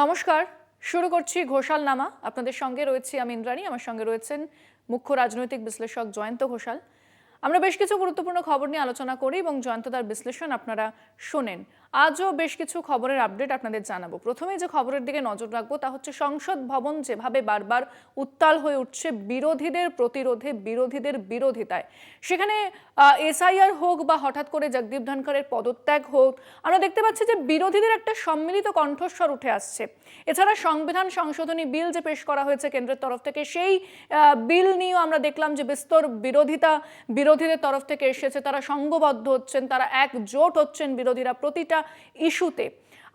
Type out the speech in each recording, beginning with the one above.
নমস্কার, শুরু করছি ঘোষাল নামা আপনাদের সঙ্গে রয়েছি আমি ইন্দ্রাণী, আমার সঙ্গে রয়েছেন মুখ্য রাজনৈতিক বিশ্লেষক জয়ন্ত ঘোষাল। আমরা বেশ কিছু গুরুত্বপূর্ণ খবর নিয়ে আলোচনা করি এবং জয়ন্ত তার বিশ্লেষণ আপনারা শোনেন। আজও বেশ কিছু খবরের আপডেট আপনাদের জানাব। প্রথমেই যে খবরের দিকে নজর রাখব, তা হচ্ছে সংসদ ভবন যেভাবে বারবার উত্তাল হয়ে উঠছে বিরোধীদের প্রতিরোধে, বিরোধীদের বিরোধিতায়। সেখানে এসআইআর হোক বা হঠাৎ করে জগদীপ ধনখড়ের পদত্যাগ হোক, আমরা দেখতে পাচ্ছি যে বিরোধীদের একটা সম্মিলিত কণ্ঠস্বর উঠে আসছে। এছাড়া সংবিধান সংশোধনী বিল যে পেশ করা হয়েছে কেন্দ্রের তরফ থেকে, সেই বিল নিয়েও আমরা দেখলাম যে বিস্তর বিরোধিতা, বিরোধীদের তরফ থেকে এসেছে। তারা সংঘবদ্ধ হচ্ছেন, তারা একজোট হচ্ছেন বিরোধীরা। প্রতিটা ইস্যুতে।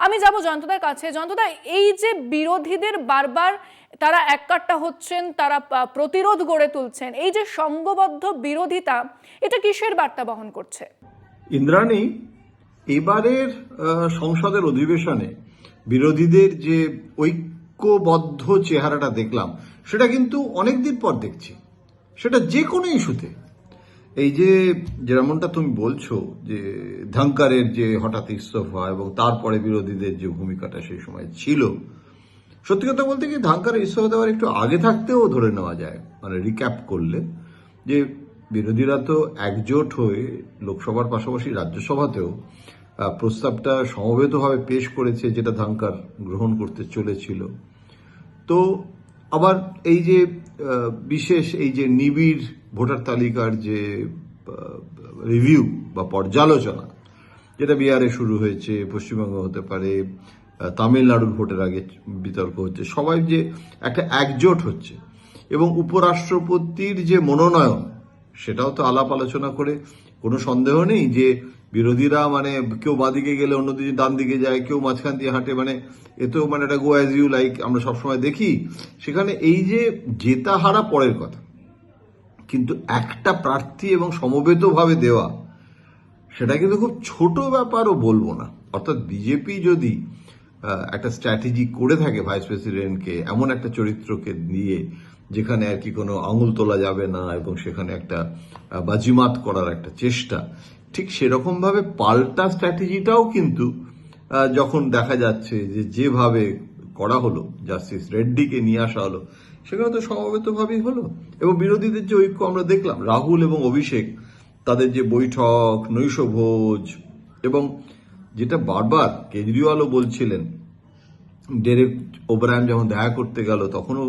আমি যাব জয়ন্তদার কাছে। জয়ন্তদা, এই যে বিরোধীদের বারবার তারা এককাট্টা হচ্ছেন, তারা প্রতিরোধ গড়ে তুলছেন, এই যে সংঘবদ্ধ বিরোধিতা, এটা কিসের বার্তা বহন করছে? ইন্দ্রাণী, এবারের সংসদের অধিবেশনে বিরোধীদের যে ঐক্যবদ্ধ চেহারাটা দেখলাম, সেটা কিন্তু অনেকদিন পর দেখছি। সেটা যে কোনো ইস্যুতে। এই যে যেমনটা তুমি বলছো যে ধাঙ্কারের যে হঠাৎ ইস্তফা এবং তারপরে বিরোধীদের যে ভূমিকাটা সেই সময় ছিল, সত্যি কথা বলতে কি ধাঙ্কারের ইস্তফা দেওয়ার একটু আগে থাকতেও ধরে নেওয়া যায় মানে রিক্যাপ করলে, যে বিরোধীরা তো একজোট হয়ে লোকসভার পাশাপাশি রাজ্যসভাতেও প্রস্তাবটা সমবেতভাবে পেশ করেছে যেটা ধাঙ্কার গ্রহণ করতে চলেছিল। তো আবার এই যে বিশেষ এই যে নিবিড় ভোটার তালিকার যে রিভিউ বা পর্যালোচনা, যেটা বিহারে শুরু হয়েছে, পশ্চিমবঙ্গ হতে পারে তামিলনাড়ুর ভোটের আগে বিতর্ক হচ্ছে, সবাই যে একটা একজোট হচ্ছে এবং উপরাষ্ট্রপতির যে মনোনয়ন, সেটাও তো আলাপ আলোচনা করে, কোনো সন্দেহ নেই যে বিরোধীরা মানে কেউ বাঁদিকে গেলে অন্যদিকে ডান দিকে যায়, কেউ মাঝখান দিয়ে হাঁটে মানে এ তো মানে একটা গো অ্যাজ ইউ লাইক আমরা সবসময় দেখি। সেখানে এই যে জেতা হারা পরের কথা কিন্তু একটা প্রার্থী এবং সমবেতভাবে দেওয়া, সেটা কিন্তু খুব ছোট ব্যাপারও বলব না। অর্থাৎ বিজেপি যদি একটা স্ট্র্যাটেজি করে থাকে ভাইস প্রেসিডেন্টকে এমন একটা চরিত্রকে নিয়ে, যেখানে আর কি কোনো আঙুল তোলা যাবে না এবং সেখানে একটা বাজিমাত করার একটা চেষ্টা, ঠিক সেরকমভাবে পাল্টা স্ট্র্যাটেজিটাও কিন্তু যখন দেখা যাচ্ছে যে যেভাবে করা হলো জাস্টিস রেড্ডিকে নিয়ে আসা হলো সেখানে তো সমবেতভাবেই হলো। এবং বিরোধীদের যে ঐক্য আমরা দেখলাম, রাহুল এবং অভিষেক, তাদের যে বৈঠক, নৈশভোজ, এবং যেটা বারবার কেজরিওয়ালও বলছিলেন, ডেরেক ওবরায়ন যখন দেখা করতে গেল, তখনও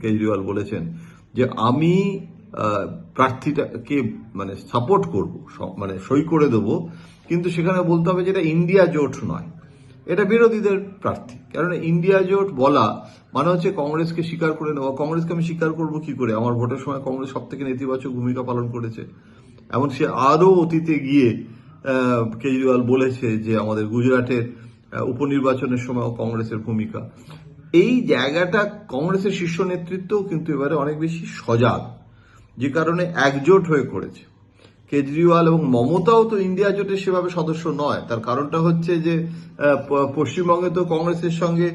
কেজরিওয়াল বলেছেন যে আমি প্রার্থীটাকে মানে সাপোর্ট করব মানে সই করে দেবো, কিন্তু সেখানে বলতে হবে যেটা ইন্ডিয়া জোট নয়। এটা বিরোধীদের প্রার্থী। কারণ ইন্ডিয়া জোট বলা মানে হচ্ছে কংগ্রেসকে স্বীকার করে নেওয়া। কংগ্রেসকে আমি স্বীকার করব কি করে? আমার ভোটের সময় কংগ্রেস সব থেকে নেতিবাচক ভূমিকা পালন করেছে। এমন সে আরও অতীতে গিয়ে কেজরিওয়াল বলেছে যে আমাদের গুজরাটের উপনির্বাচনের সময় কংগ্রেসের ভূমিকা। এই জায়গাটা কংগ্রেসের শীর্ষ নেতৃত্বও কিন্তু এবারে অনেক বেশি সজাগ, যে কারণে একজোট হয়ে করেছে। কেজরিওয়াল এবং মমতাও তো ইন্ডিয়া জোটের সেভাবে সদস্য নয়। তার কারণটা হচ্ছে যে পশ্চিমবঙ্গে তো কংগ্রেসের সঙ্গে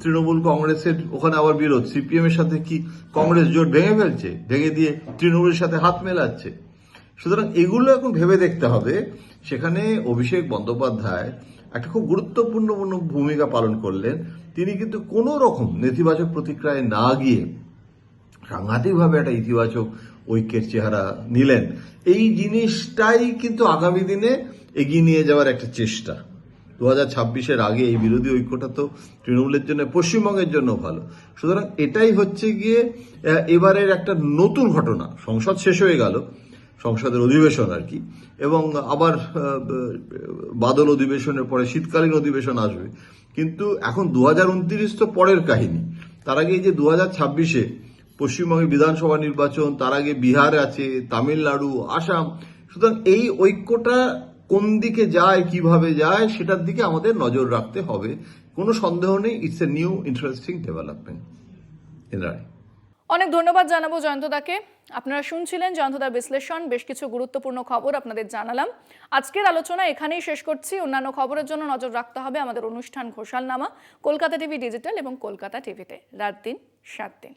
তৃণমূল কংগ্রেসের ওখানে আবার বিরোধ। সিপিএম এর সাথে কি কংগ্রেস জোট ভেঙে ফেলছে? ভেঙে দিয়ে তৃণমূলের সাথে হাত মেলাচ্ছে। সুতরাং এগুলো এখন ভেবে দেখতে হবে। সেখানে অভিষেক বন্দ্যোপাধ্যায় একটা খুব গুরুত্বপূর্ণ ভূমিকা পালন করলেন। তিনি কিন্তু কোনো রকম নেতিবাচক প্রতিক্রিয়ায় না গিয়ে সাংঘাতিকভাবে একটা ইতিবাচক ঐক্যের চেহারা নিলেন। এই জিনিসটাই কিন্তু আগামী দিনে এগিয়ে নিয়ে যাওয়ার একটা চেষ্টা। দু হাজার ছাব্বিশের আগে এই বিরোধী ঐক্যটা তো তৃণমূলের জন্য, পশ্চিমবঙ্গের জন্য ভালো। সুতরাং এটাই হচ্ছে গিয়ে এবারের একটা নতুন ঘটনা। সংসদ শেষ হয়ে গেল, সংসদের অধিবেশন আর কি, এবং আবার বাদল অধিবেশনের পরে শীতকালীন অধিবেশন আসবে। কিন্তু এখন দু হাজার উনত্রিশ তো পরের কাহিনী। তার আগে এই যে দু হাজার ছাব্বিশে পশ্চিমবঙ্গে বিধানসভা নির্বাচন, তার আগে বিহার আছে, তামিলনাড়ু, আসাম। সুতরাং এই ঐক্যটা কোন দিকে যায়, কীভাবে যায়, সেটার দিকে আমাদের নজর রাখতে হবে। কোনো সন্দেহ নেই it's a new interesting development অনেক ধন্যবাদ জানাব জয়ন্তদাকে। আপনারা শুনছিলেন জয়ন্তদার বিশ্লেষণ, বেশ কিছু গুরুত্বপূর্ণ খবর আপনাদের জানালাম। আজকের আলোচনা এখানেই শেষ করছি। অন্যান্য খবরের জন্য নজর রাখতে হবে আমাদের অনুষ্ঠান ঘোষালনামা, কলকাতা টিভি ডিজিটাল এবং কলকাতা টিভিতে। রাত দিন, সাত দিন।